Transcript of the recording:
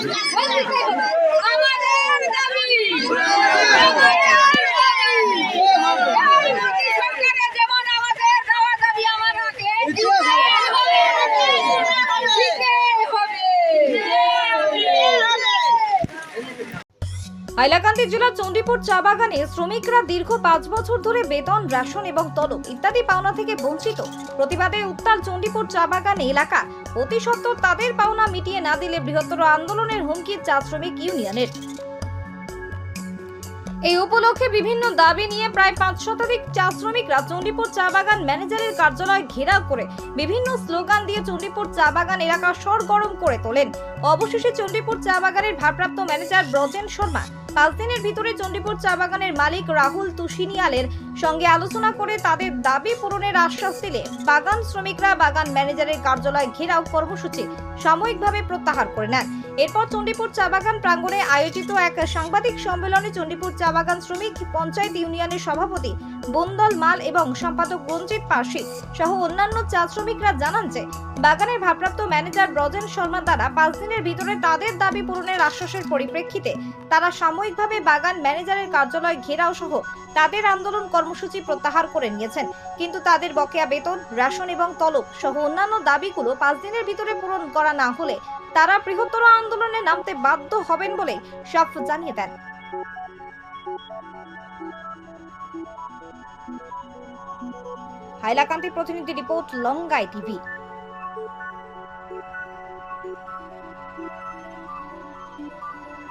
Thank you. Hailakandi জেলার চণ্ডীপুর চা বাগানে শ্রমিকরা দীর্ঘ পাঁচ বছর ধরে বেতন, রেশন এবং তলব ইত্যাদি পাওনা থেকে বঞ্চিত। প্রতিবাদে উত্তাল চণ্ডীপুর চা বাগান এলাকা। অতি সত্বর তাদের পাওনা মিটিয়ে না দিলে বৃহত্তর আন্দোলনের হুমকি চা শ্রমিক ইউনিয়নের। এই উপলক্ষে বিভিন্ন দাবি নিয়ে প্রায় পাঁচ শতাধিক চা শ্রমিকরা চণ্ডীপুর চা বাগান ম্যানেজারের কার্যালয় ঘেরাও করে বিভিন্ন স্লোগান দিয়ে চণ্ডীপুর চা বাগান এলাকা সরগরম করে তোলেন। অবশেষে চণ্ডীপুর চা বাগানের ভারপ্রাপ্ত ম্যানেজার ব্রজেন শর্মা পাঁচ ভিতরে চণ্ডীপুর চা বাগানের মালিক রাহুল তুষিনিয়ালের সঙ্গে আলোচনা করে তাদের দাবি পূরণের আশ্বাস দিলে বাগান শ্রমিকরা, বাগান ম্যানেজারের কার্যালয় ঘেরাও কর্মসূচি সাময়িকভাবে প্রত্যাহার করে নেন। এরপর চণ্ডীপুর চা বাগান প্রাঙ্গণে আয়োজিত এক সাংবাদিক সম্মেলনে চণ্ডীপুর চা বাগান শ্রমিক পঞ্চায়েত ইউনিয়নের সভাপতি বন্দল মাল এবং সম্পাদক রঞ্জিত পার্সি সহ অন্যান্য চা শ্রমিকরা জানান যে, বাগানের ভারপ্রাপ্ত ম্যানেজার ব্রজেন শর্মা দ্বারা পাঁচ দিনের ভিতরে তাদের দাবি পূরণের আশ্বাসের পরিপ্রেক্ষিতে তারা সাময়িকভাবে বাগান ম্যানেজারের কার্যালয় ঘেরাও সহ তাদের আন্দোলন কর্মসূচি প্রত্যাহার করে নিয়েছেন। কিন্তু তাদের বকেয়া বেতন, রেশন এবং তলব সহ অন্যান্য দাবিগুলো পাঁচ দিনের ভিতরে পূরণ করা না হলে তারা বৃহত্তর আন্দোলনে নামতে বাধ্য হবেন বলে সাফ জানিয়ে দেন। হাইলাকান্দি প্রতিনিধি রিপোর্ট লঙ্গাই টিভি।